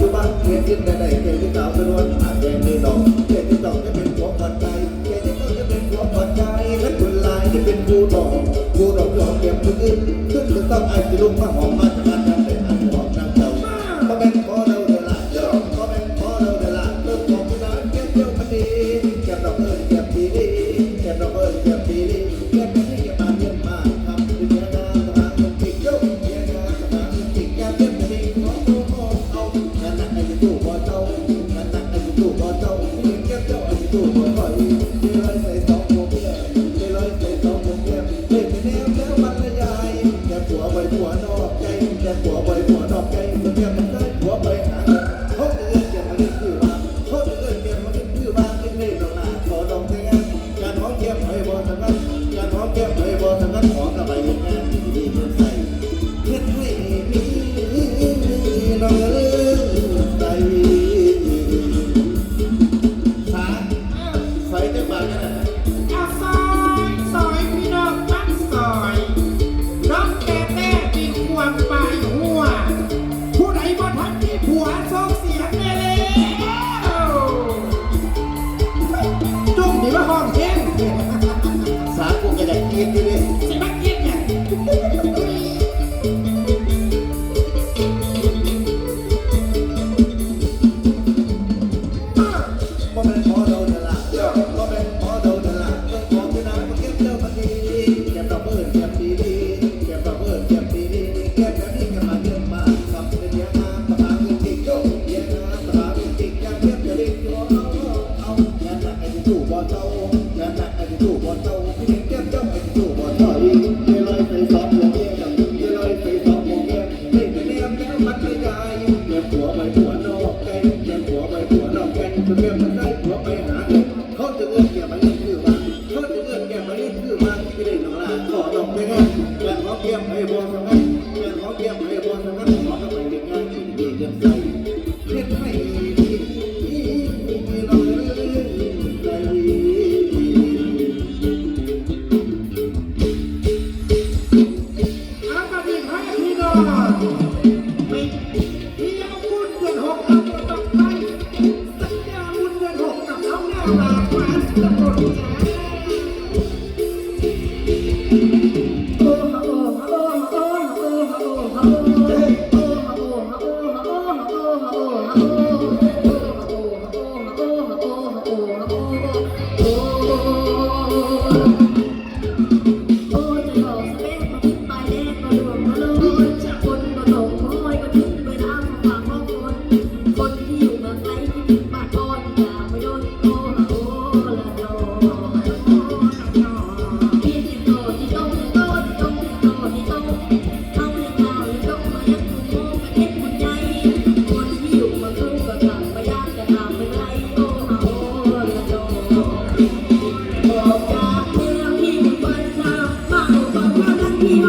อยู่บ้านเรียนกินกันได้เก่งที่สาวเป็นวนหาแดงในดอกเก่งที่สองจะเป็นหัวปัจจัยเก่งที่สองจะเป็นหัวปัจจัยและคนลายจะเป็นผู้ดอกผู้ดอกยอมเก็บมือขึ้นขึ้นจะต้องไอ้ที่ลุกมาหอมมานมัน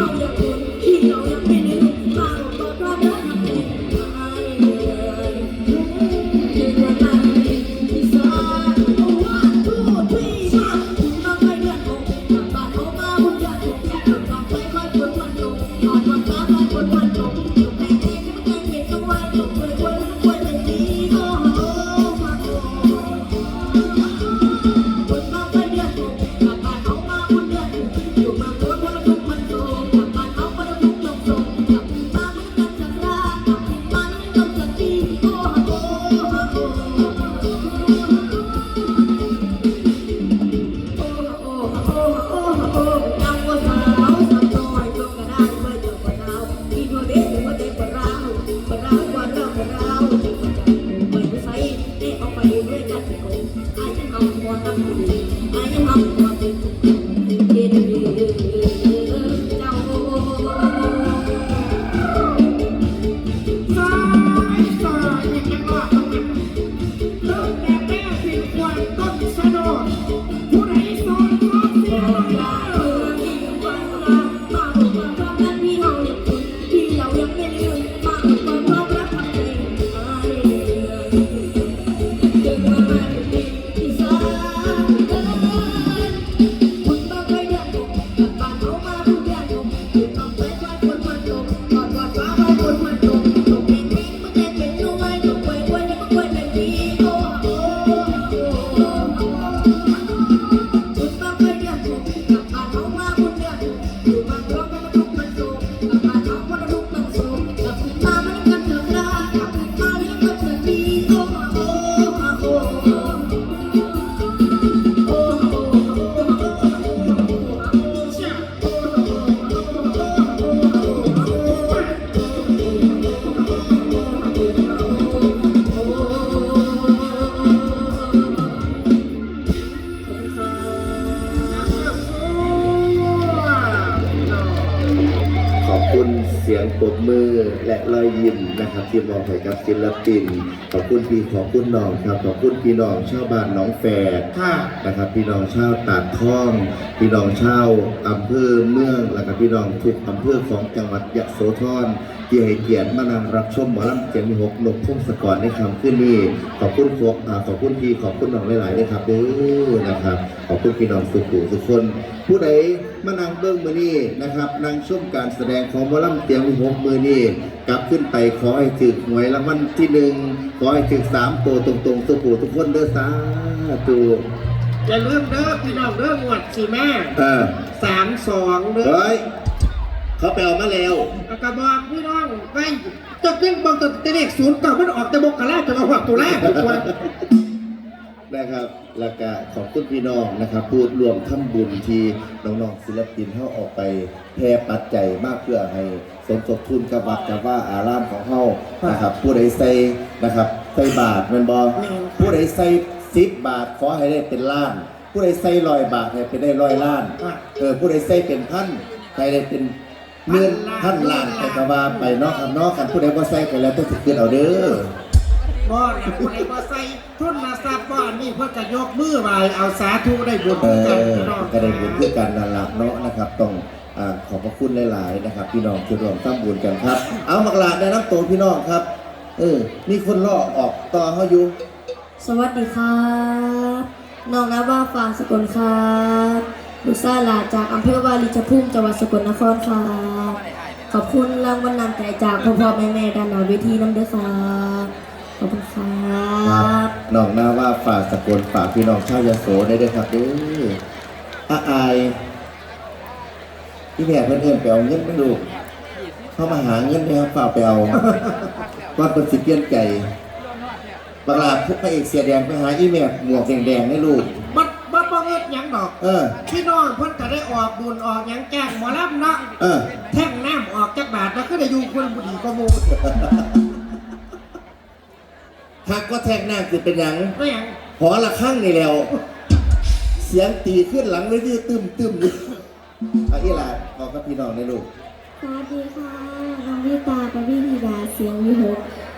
know you're good. He know you're good. และรอยยิ้มนะครับที่มองให้กับศิลปิน ขอบคุณพี่ขอบคุณน้องครับขอบคุณพี่น้องชาวบ้านน้องแฝดค่ะนะครับ พี่น้องชาวตาดท่อง พี่น้องชาวอำเภอเมืองแล้วก็พี่น้องทุกอำเภอของจังหวัดยะโสธรที่ให้เกียรติมานั่งรับชมหมอลำเสียงมีหกนกพงศกรในคำขึ้นนี้ขอบคุณพวกขอบคุณพี่ขอบคุณน้องหลายๆนะครับเด้อนะครับ ขอบคุณพี่น้องสุขุทุกคนผู้ใดมานั่งเบื้งมือนี้นะครับนั่งชมการแสดงของหมอลำเสียงมีหกมือนี้ กลับขึ้นไปขอให้ถึกหวยรางวัลที่หนึ่งขอให้ถึกสามตัวตรงๆสุขุทุกคนเด้อสาธุอย่าลืมเด้อพี่น้องเด้อหมวดสิแม่เออสามสองเด้อเฮ้ยเขาไปเอามาแล้วแล้วก็บอกพี่น้องไปจดเรื่องบางตัวเลขศูนย์เก่ามันออกแต่บกกะลาจะมาหักตัวแรกตัวนะครับแล้วก็ขอบคุณพี่น้องนะครับพูดรวมทำบุญที่น้องๆศิลปินเขาออกไปแพร่ปัจจัยมากเพื่อให้สมทบทุนกับวัดกับว่าอารามของเขานะครับผู้ใดใส่นะครับใส่บาทแมันบอผู้ใดใส่สิบบาทขอให้ได้เป็นล้าน ผู้ใดใส่ร้อยบาทให้เป็นได้ร้อยล้านเออผู้ใดใส่เป็นพันใครได้เป็นเมื่อนพันล้านไปกว่าไปเนอกคำนอกกันผู้ใดบ่ใส่กันแล้วต้องสิขึ้นเอาเด้อ บ่เนี่ยคนไหนบ่ใส่ทุนมาทราบว่านี่เพื่อจะยกมือไหวเอาสาธุได้บุญเอกันอพี่น้องก็ได้บุญด้วยกันนั่นละเนาะนะครับ ต้องอ่าขอบพระคุณหลาย ๆ นะครับ พี่น้องที่ร่วมสร้งบุญกันครับ เอามักลาได้รับตัวพี่น้องครับ เออมีคนล่อออกต่อเขาอยู่สวัสดีครับน้องนาว่าฟางสกลครับลูซ่าหลาจากอำเภอวาริชภูมิจังหวัดสกลนครครับขอบคุณรางวัลนำใจจากพ่อพ่อแม่แม่ด้านหน้าเวทีน้ำเด้อครับ อบคุณครัครับบน้องนาว่าฝากสกลฝากพี่น้องชาวยโสได้ด้วยครับเด้ออาอายพี่แม่เพื่อนๆไปเอาเงินไม่ดูเข้ามาหาเงินนะครับฝากไปเอาวัดเป็นสิเกียนไก่บักลาพวกพระเอกเสียแดงไปหาอีแม่หมวกแดงๆให้ลูกบัดบัดบ่เงิดหยังดอกเออพี่น้องเพิ่นก็ได้ออกบุญออกหยังแจ้งหมอลำเนาะเออแท่งน้ำออกจากบาทแล้วก็ได้อยู่คนบุรีก็มู หักก็แทกหน้าคือเป็นหยังก็ยังหอละข้างนี่แล้ว เสียงตีขึ้นหลังเลยที่ตึมตึมอยู่เอาอีหลาบอกกับพี่น้องในลูกสวัสดีค่ะน้องวิตาปวีธิดาเสียงวิหก